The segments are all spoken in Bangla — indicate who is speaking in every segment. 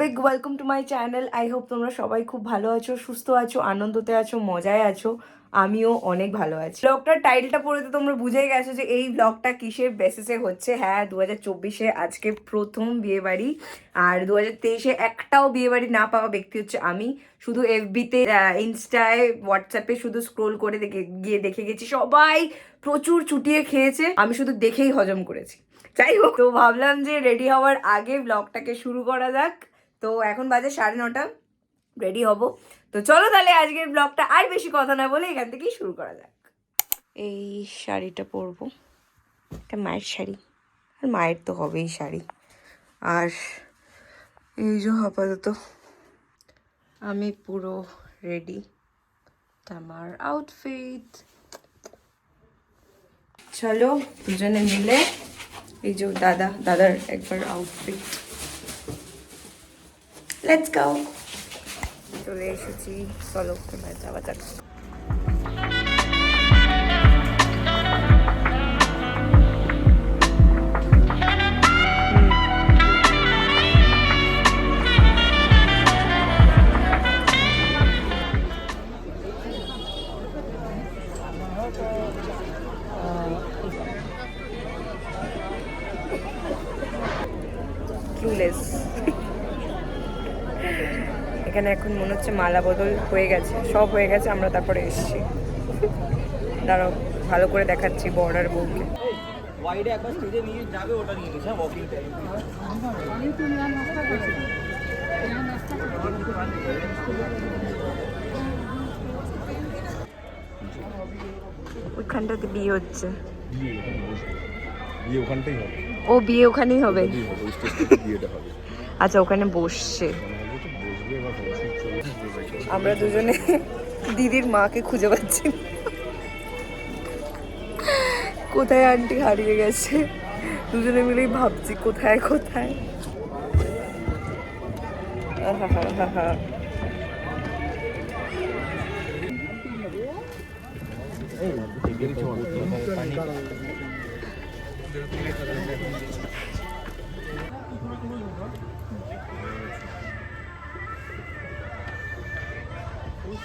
Speaker 1: Big welcome to my channel I hope তোমরা সবাই খুব ভালো আছো, সুস্থ আছো, আনন্দতে আছো, মজায় আছো। আমিও অনেক ভালো আছি। ব্লগটার টাইটেলটা পড়ে তো তোমরা বুঝেই গেছো যে এই ব্লগটা কিসের বেসিসে হচ্ছে। হ্যাঁ দু হাজার চব্বিশে আজকে প্রথম বিয়ে বাড়ি আর দু হাজার তেইশে একটাও বিয়ে বাড়ি না পাওয়া ব্যক্তি হচ্ছে আমি। শুধু এফবিতে ইনস্টায় হোয়াটসঅ্যাপে শুধু স্ক্রোল করে দেখে, গিয়ে দেখে গেছি। সবাই প্রচুর চুটিয়ে খেয়েছে। আমি শুধু দেখেই হজম করেছি। যাই হোক, তো ভাবলাম যে রেডি হওয়ার আগে ব্লগটাকে শুরু করা যাক। তো এখন বাজে সাড়ে নটা। রেডি হব। তো চলো তাহলে আজকের ব্লগটা আর বেশি কথা না বলে এখান থেকেই শুরু করা যাক। এই শাড়িটা পরবো। এটা মায়ের শাড়ি। আর মায়ের তো হবেই শাড়ি। আর এই যে আপাতত আমি পুরো রেডি আমার আউটফিট চলো দুজনে মিলে এই যে দাদা, দাদার একবার আউটফিট লেটস গো চলে এসেছি। চলো এবার যাওয়া যাক? ক্লুলেস এখানে এখন মনে হচ্ছে মালা বদল হয়ে গেছে। সব হয়ে গেছে আমরা তারপরে এসছি। দাঁড়াও ভালো করে দেখাচ্ছি বর্ডার বউকে
Speaker 2: ওয়াইডে একবার স্টেজে নিয়ে যাবে ওটা নিয়ে নিস ওয়াকিং
Speaker 1: ওইখানটাতে বিয়ে হচ্ছে।
Speaker 3: বিয়ে ওখানটাই হবে।
Speaker 1: ও বিয়ে ওখানেই হবে? আচ্ছা ওখানে বসছে। আমরা দুজনে দিদির মাকে খুঁজে পাচ্ছি কোথায় আন্টি হারিয়ে গেছে? দুজনে মিলেই ভাবছি কোথায় কোথায়।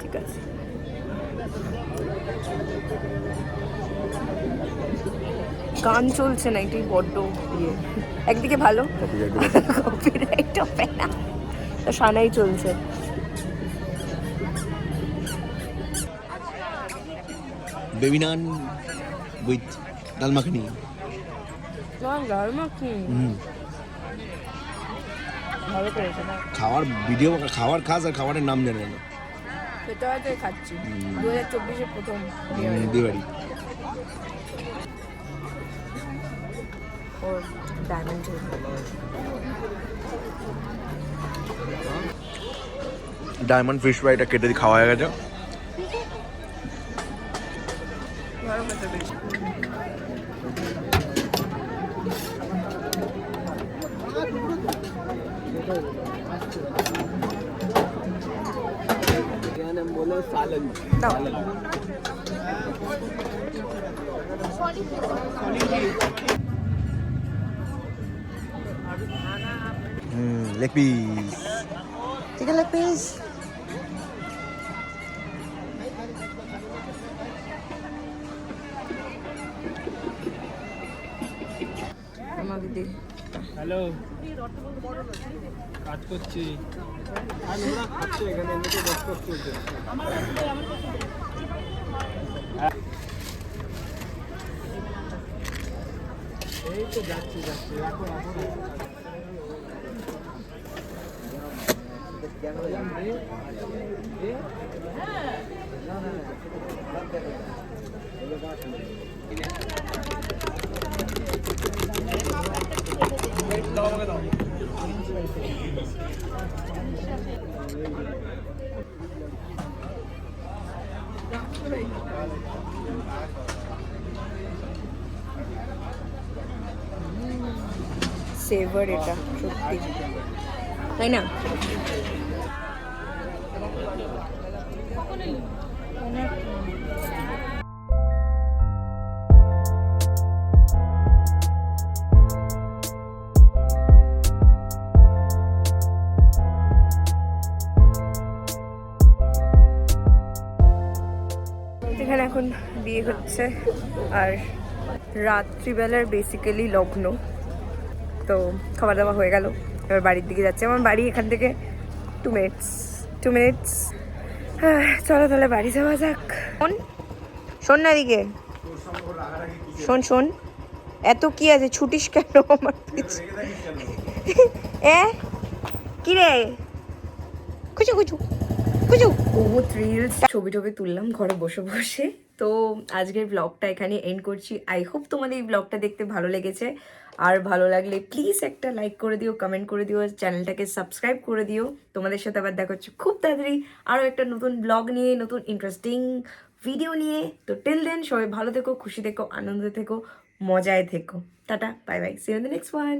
Speaker 1: ঠিক আছে। গান চলছে না এটাই বড্ড ইয়ে। একদিকে ভালো কপিরাইট হবে না সানাই চলছে।
Speaker 3: বেবি নান উইথ ডাল মাখানি
Speaker 1: ভালো করেছে না
Speaker 3: খাওয়ার ভিডিও খাওয়ার খাস আর খাবারের নাম জানে না
Speaker 1: হয়তো খাচ্ছি। দু হাজার চব্বিশে প্রথম ডায়মন্ড
Speaker 3: ডায়মন্ড ফিশ ফ্রাইটা কেটে দিয়ে খাওয়া হয়ে গেছে
Speaker 1: ভালো খেতে পেরেছি
Speaker 2: বলে সালন
Speaker 1: দাও
Speaker 3: হুম লেগ পিস
Speaker 1: ঠিক আছে প্লিজ আমার দিদি
Speaker 2: হ্যালো। কাজ করছি। এখানে এই তো যাচ্ছি যাচ্ছি। রাখো রাখো
Speaker 1: সেভার এটা সত্যি। তাই না? এখন হচ্ছে আর রাত্রিবেলার বেসিক্যালি লগ্ন তো খাওয়া দাওয়া হয়ে গেল এবার বাড়ির দিকে যাচ্ছে আমার বাড়ি এখান থেকে টু মিনিটস টু মিনিটস চলো তাহলে বাড়ি যাওয়া যাক শোন শোন না দিকে শোন শোন এত কি আছে ছুটিস কেন আমার এ কি রে কুচু কুচু কুচু বহুত রিলস ছবি টবি তুললাম ঘরে বসে বসে তো আজকের ব্লগটা এখানে এন্ড করছি। আই হোপ তোমাদের এই ব্লগটা দেখতে ভালো লেগেছে। আর ভালো লাগলে প্লিজ একটা লাইক করে দিও কমেন্ট করে দিও চ্যানেলটাকে সাবস্ক্রাইব করে দিও। তোমাদের সাথে আবার দেখা হচ্ছে খুব তাড়াতাড়ি আরও একটা নতুন ব্লগ নিয়ে, নতুন ইন্টারেস্টিং ভিডিও নিয়ে। তো টিল দেন সবাই ভালো থেকো, খুশি থেকো, আনন্দে থেকো, মজায় থেকো। Tata bye bye see the next one